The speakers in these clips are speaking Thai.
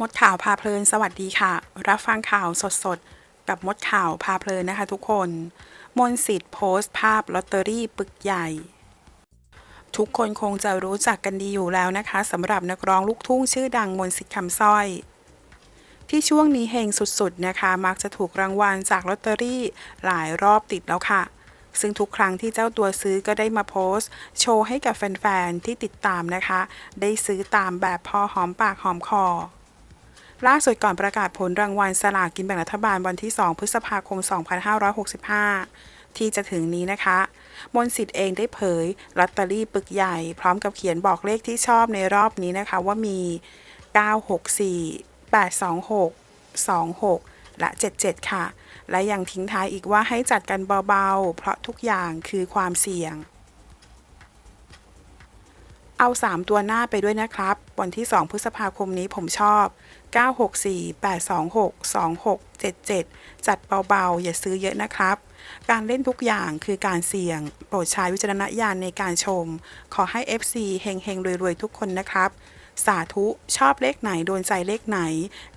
มดข่าวพาเพลินสวัสดีค่ะ รับฟังข่าวสดๆ กับมดข่าวพาเพลินนะคะทุกคน มนสิทธิ์โพสต์ภาพลอตเตอรี่ปึกใหญ่ ทุกคนคงจะรู้จักกันดีอยู่แล้วนะคะสำหรับนักร้องลูกทุ่งชื่อดังมนสิทธิ์คำสร้อย ที่ช่วงนี้เฮงสุดๆนะคะ มักจะถูกรางวัลจากลอตเตอรี่หลายรอบติดแล้วค่ะ ซึ่งทุกครั้งที่เจ้าตัวซื้อก็ได้มาโพสต์ โชว์ให้กับแฟนๆที่ติดตามนะคะ ได้ซื้อตามแบบพอหอมปากหอมคอ ล่าสุดก่อนประกาศผลรางวัลสลากกินแบ่งรัฐบาลวันที่ 2 พฤษภาคม 2565 ที่จะถึงนี้นะคะ มนสิทธิ์เองได้เผยลอตเตอรี่ปึกใหญ่ พร้อมกับเขียนบอกเลขที่ชอบในรอบนี้นะคะว่ามี 964 826 26 และ 77 ค่ะ และยังทิ้งท้ายอีกว่าให้จัดกันเบาๆ เพราะทุกอย่างคือความเสี่ยง เอา 3 ตัวหน้าไปด้วยนะครับ วันที่ 2 พฤษภาคมนี้ผมชอบ 964 826 26 77 จัดเบาๆ อย่าซื้อเยอะนะครับ การเล่นทุกอย่างคือการเสี่ยง โปรดใช้วิจารณญาณในการชม ขอให้ FC เฮงเฮงๆรวยๆ ทุกคนนะครับ สาธุชอบเลขไหน โดนใจเลขไหน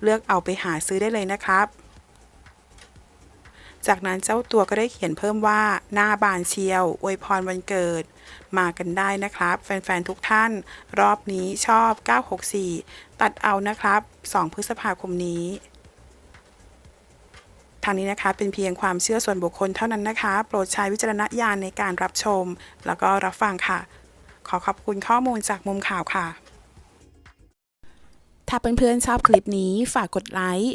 เลือกเอาไปหาซื้อได้เลยนะครับ จากนั้นเจ้าตัวก็ได้เขียนเพิ่มว่าหน้าบานเชียวอวยพรวันเกิด มากันได้นะครับ แฟนๆ ทุกท่าน รอบนี้ชอบ 964 ตัดเอานะครับ 2 พฤษภาคมนี้ทางนี้นะคะเป็นเพียงความเชื่อส่วนบุคคลเท่านั้นนะคะ โปรดใช้วิจารณญาณในการรับชม แล้วก็รับฟังค่ะ ขอขอบคุณข้อมูลจากมุมข่าวค่ะ ถ้าเพื่อนๆชอบคลิปนี้ฝากกดไลค์